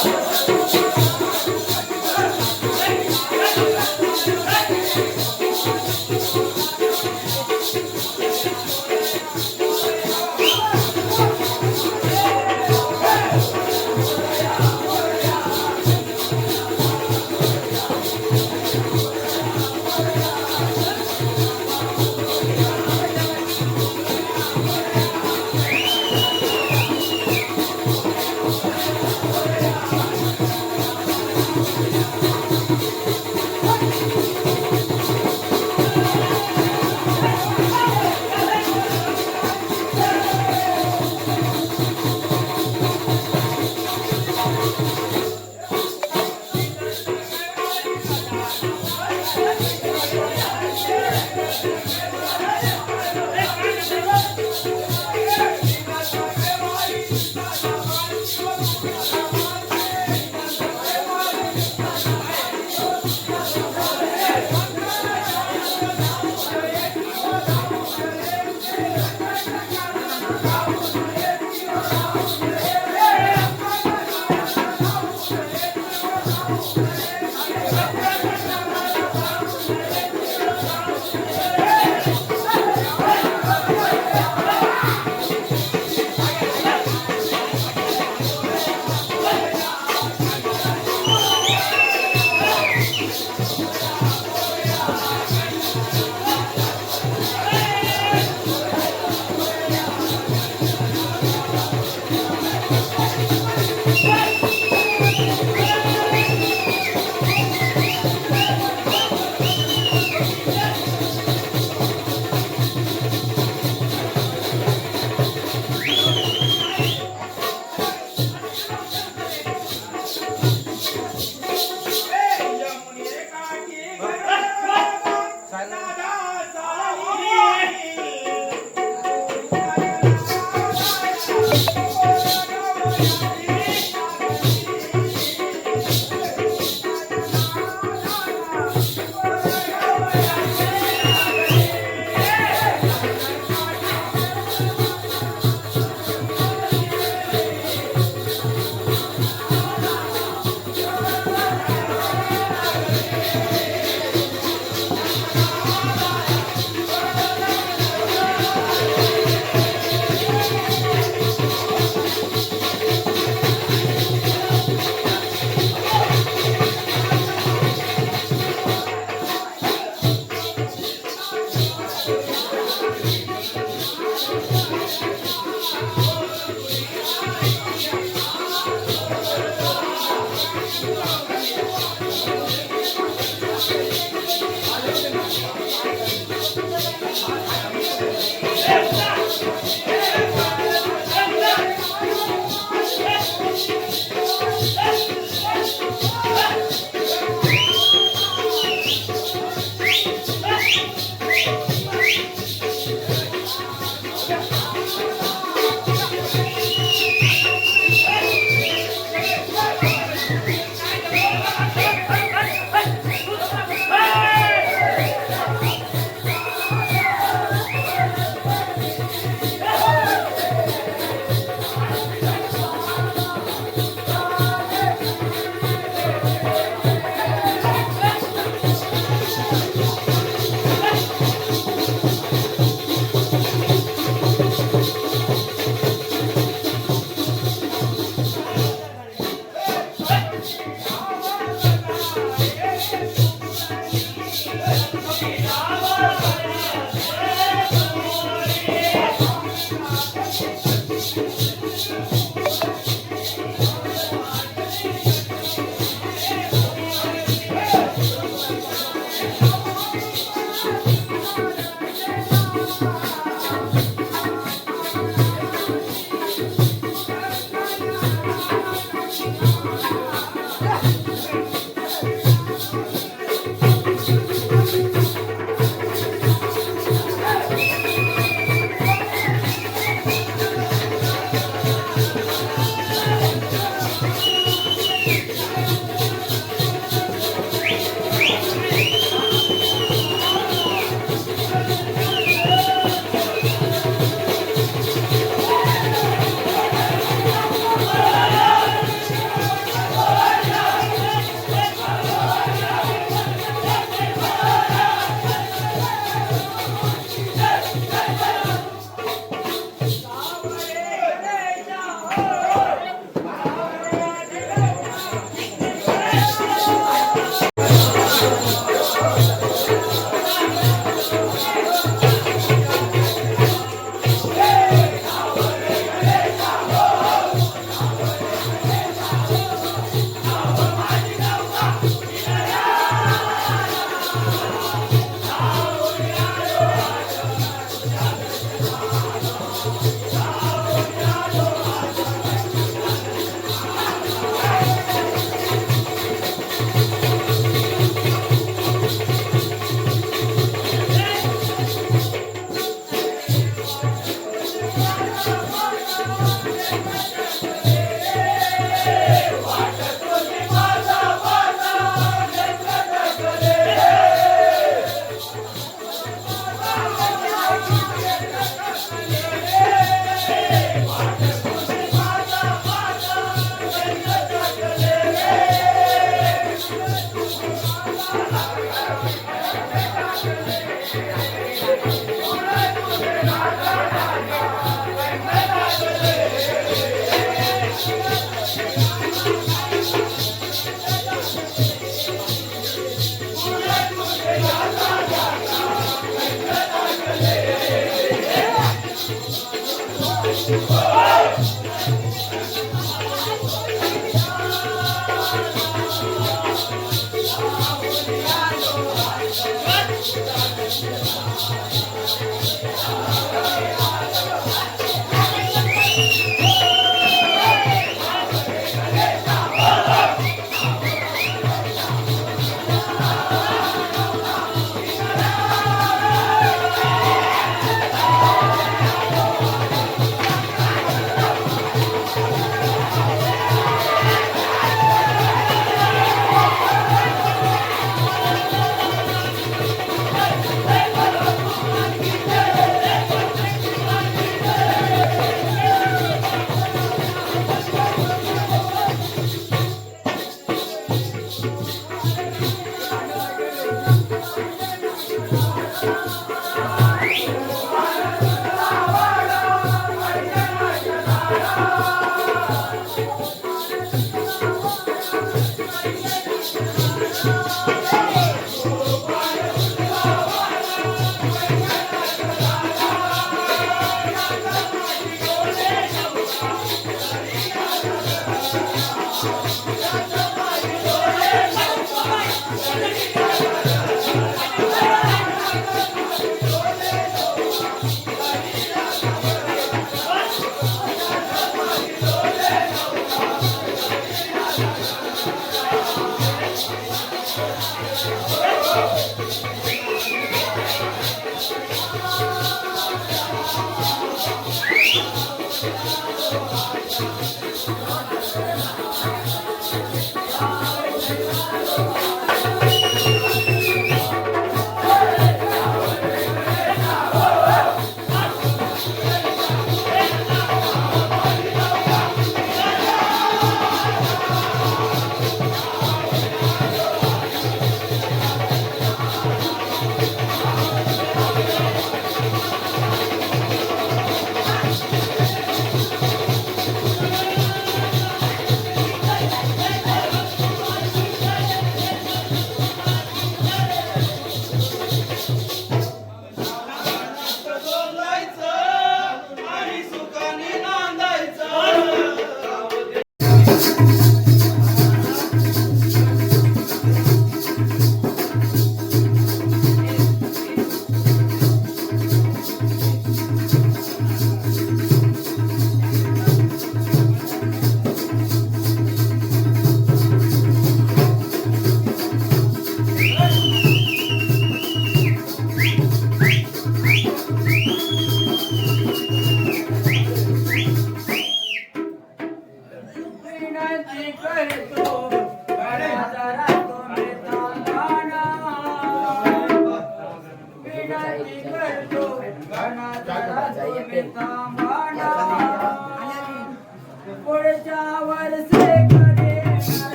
Thank you. Jesus.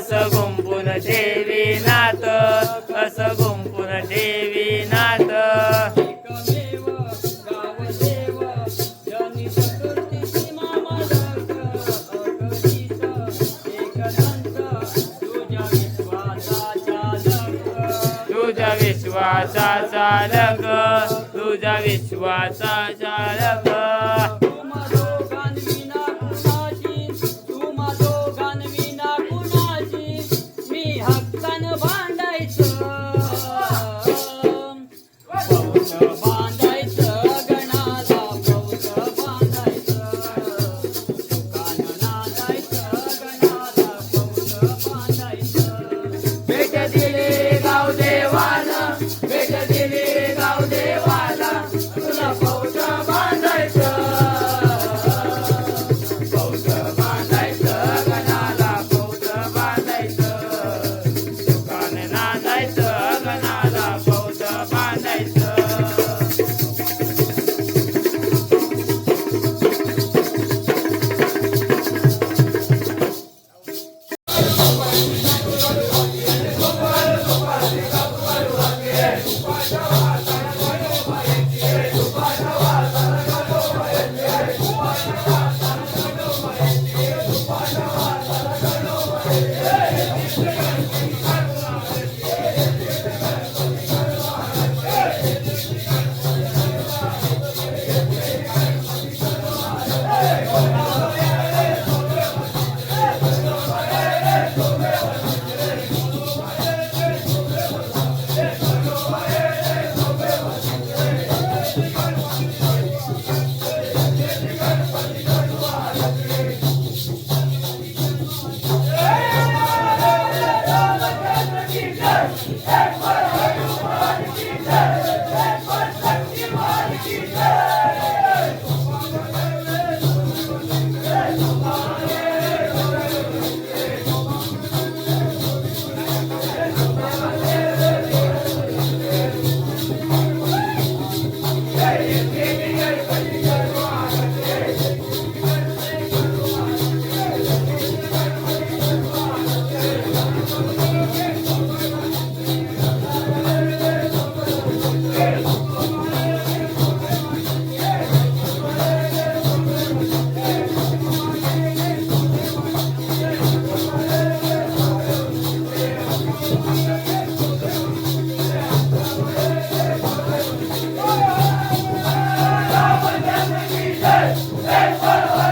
असं गुंपून ठेवी नात असं गुंपून ठेवी नात. तुझ्या विश्वासाचा चालक तुझ्या विश्वाचा चालक hey, hey, hey, hey.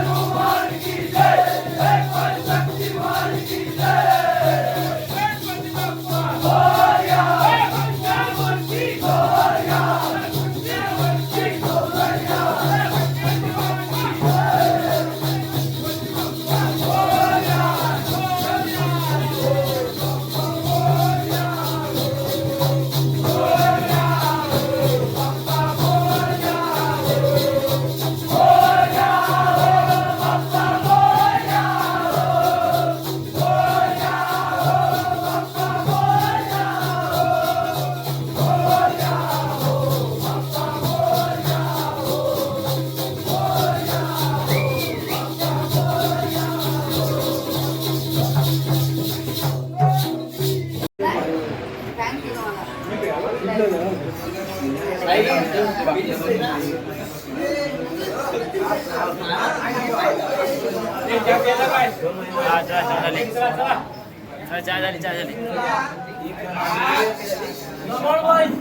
हा, चला, चला, झाली. चला, चहा झाली चहा झाली मोबाईल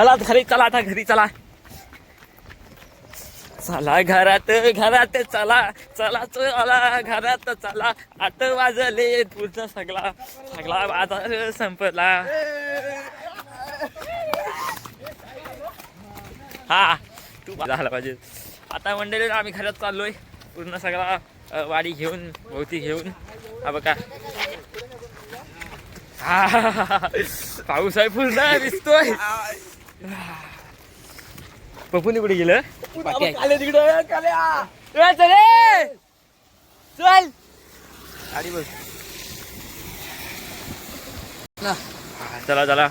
चला घरी चला आता घरी चला. चला घरात घरात चला चला चला घरात चला. आठ वाजले तुझा सगळा सगळा बाजार संपला. हा तू झाला पाहिजे. आता मंडळी आम्ही घरात चाललोय. पूर्ण सगळा वाडी घेऊन भोवती घेऊन. हा बघा. हा पाऊस आहे पूर्ण दिसतोय. पप्पूने कुठे गेलं? चल. गाडी बस हा, चला चला.